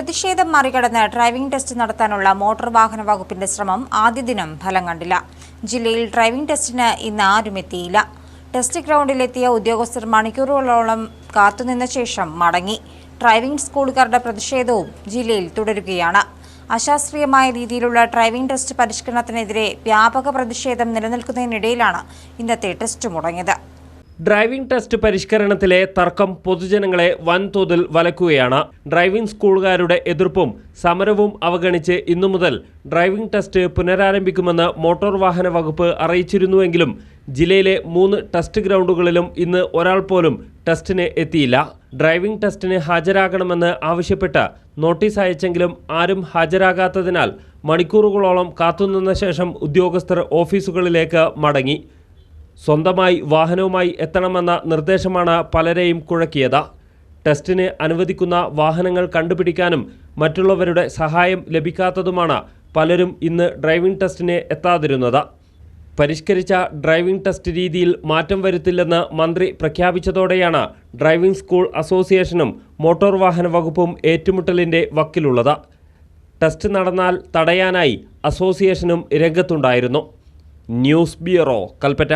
പ്രതിഷേധം മറികടന്ന് driving test നടത്താനുള്ള മോട്ടോർ വാഹന വകുപ്പിന്റെ ശ്രമം ആദ്യ ദിനം ഫലം കണ്ടില്ല. ജില്ലയിൽ ഡ്രൈവിംഗ് ടെസ്റ്റിന് ഇന്ന് ആരും എത്തിയില്ല. ടെസ്റ്റ് ഗ്രൗണ്ടിലെത്തിയ ഉദ്യോഗസ്ഥർ മണിക്കൂറുകളോളം കാത്തുനിന്ന ശേഷം മടങ്ങി. ഡ്രൈവിംഗ് സ്കൂളുകാരുടെ പ്രതിഷേധവും ജില്ലയിൽ തുടരുകയാണ്. അശാസ്ത്രീയമായ രീതിയിലുള്ള ഡ്രൈവിംഗ് ടെസ്റ്റ് പരിഷ്കരണത്തിനെതിരെ വ്യാപക പ്രതിഷേധം നിലനിൽക്കുന്നതിനിടയിലാണ് ഇന്നത്തെ ടെസ്റ്റ് മുടങ്ങിയത്. ഡ്രൈവിംഗ് ടെസ്റ്റ് പരിഷ്കരണത്തിലെ തർക്കം പൊതുജനങ്ങളെ വൻതോതിൽ വലക്കുകയാണ്. ഡ്രൈവിംഗ് സ്കൂളുകാരുടെ എതിർപ്പും സമരവും അവഗണിച്ച് ഇന്നു മുതൽ ഡ്രൈവിംഗ് ടെസ്റ്റ് പുനരാരംഭിക്കുമെന്ന് മോട്ടോർ വാഹന വകുപ്പ് അറിയിച്ചിരുന്നുവെങ്കിലും ജില്ലയിലെ മൂന്ന് ടെസ്റ്റ് ഗ്രൗണ്ടുകളിലും ഇന്ന് ഒരാൾ പോലും ടെസ്റ്റിന് എത്തിയില്ല. ഡ്രൈവിംഗ് ടെസ്റ്റിന് ഹാജരാകണമെന്ന് ആവശ്യപ്പെട്ട് നോട്ടീസ് അയച്ചെങ്കിലും ആരും ഹാജരാകാത്തതിനാൽ മണിക്കൂറുകളോളം കാത്തുനിന്ന ശേഷം ഉദ്യോഗസ്ഥർ ഓഫീസുകളിലേക്ക് മടങ്ങി. സ്വന്തമായി വാഹനവുമായി എത്തണമെന്ന നിർദ്ദേശമാണ് പലരെയും കുഴക്കിയത്. ടെസ്റ്റിന് അനുവദിക്കുന്ന വാഹനങ്ങൾ കണ്ടുപിടിക്കാനും മറ്റുള്ളവരുടെ സഹായം ലഭിക്കാത്തതുമാണ് പലരും ഇന്ന് ഡ്രൈവിംഗ് ടെസ്റ്റിന് എത്താതിരുന്നത്. പരിഷ്കരിച്ച ഡ്രൈവിംഗ് ടെസ്റ്റ് രീതിയിൽ മാറ്റം വരുത്തില്ലെന്ന് മന്ത്രി പ്രഖ്യാപിച്ചതോടെയാണ് ഡ്രൈവിംഗ് സ്കൂൾ അസോസിയേഷനും മോട്ടോർ വാഹന വകുപ്പും ഏറ്റുമുട്ടലിന്റെ വക്കിലുള്ളത്. ടെസ്റ്റ് നടന്നാൽ തടയാനായി അസോസിയേഷനും രംഗത്തുണ്ടായിരുന്നു. News bureau Kalpetta.